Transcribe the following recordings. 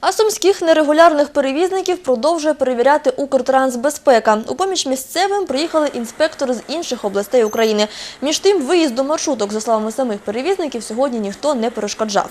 А сумських нерегулярних перевізників продовжує перевіряти Укртрансбезпека. У поміч місцевим приїхали інспектори з інших областей України. Між тим, виїзду маршруток, за словами самих перевізників, сьогодні ніхто не перешкоджав.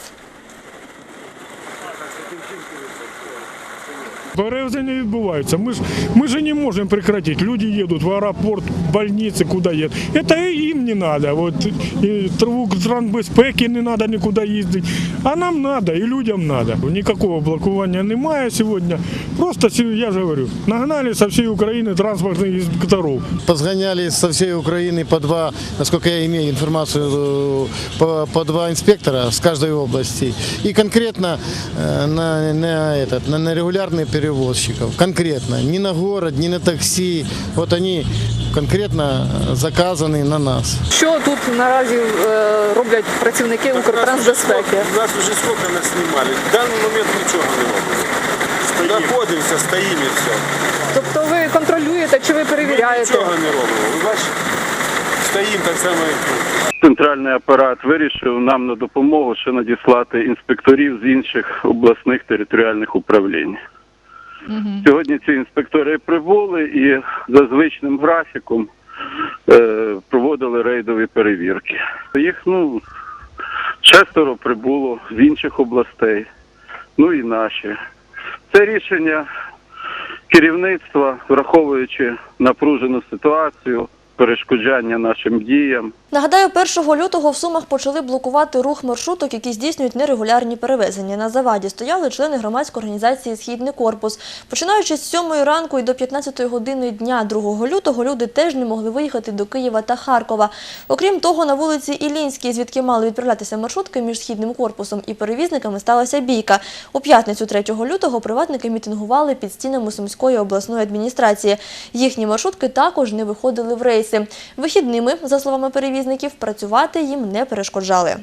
Перевезення відбуваються. Ми ж, ми ж не можемо прекратити. Люди їдуть в аеропорт, в больниці, куди їдуть. Це їм не треба. От, і траву безпеки не треба нікуди їздити. А нам треба, і людям треба. Ніякого блокування немає сьогодні. Просто, я ж говорю, нагнали со всієї України транспортних інспекторів. Позгоняли со всей Украины по два, насколько я имею информацию, э, по, по два инспектора с каждой области. И конкретно э, на, на, этот, на, на регулярных перевозчиков. Конкретно. Ни на город, ни на такси. Вот они конкретно э, заказаны на нас. Що тут наразі е, роблять працівники Укртрансбезпеки? Нас уже сколько нас снимали. В данный момент ничего не робимо. Находимся, стоим и все. Тобто ви контролюєте чи ви перевіряєте? Нічого не робимо. Ви бачите, стоїм так само, як тут. Центральний апарат вирішив нам на допомогу ще надіслати інспекторів з інших обласних територіальних управлінь. Сьогодні ці інспектори прибули і за звичним графіком е, проводили рейдові перевірки. Їх ну шестеро прибуло з інших областей, ну і наші. Це рішення керівництва, враховуючи напружену ситуацію, перешкоджання нашим діям. Нагадаю, 1 лютого в Сумах почали блокувати рух маршруток, які здійснюють нерегулярні перевезення. На заваді стояли члени громадської організації «Східний корпус». Починаючи з 7 ранку і до 15 години дня 2 лютого люди теж не могли виїхати до Києва та Харкова. Окрім того, на вулиці Ілінській, звідки мали відправлятися маршрутки між «Східним корпусом і перевізниками, сталася бійка. У п'ятницю 3 лютого приватники мітингували під стінами Сумської обласної адміністрації. Їхні маршрутки також не виходили в рейси. Вихідними, за словами перевізників, працювати їм не перешкоджали.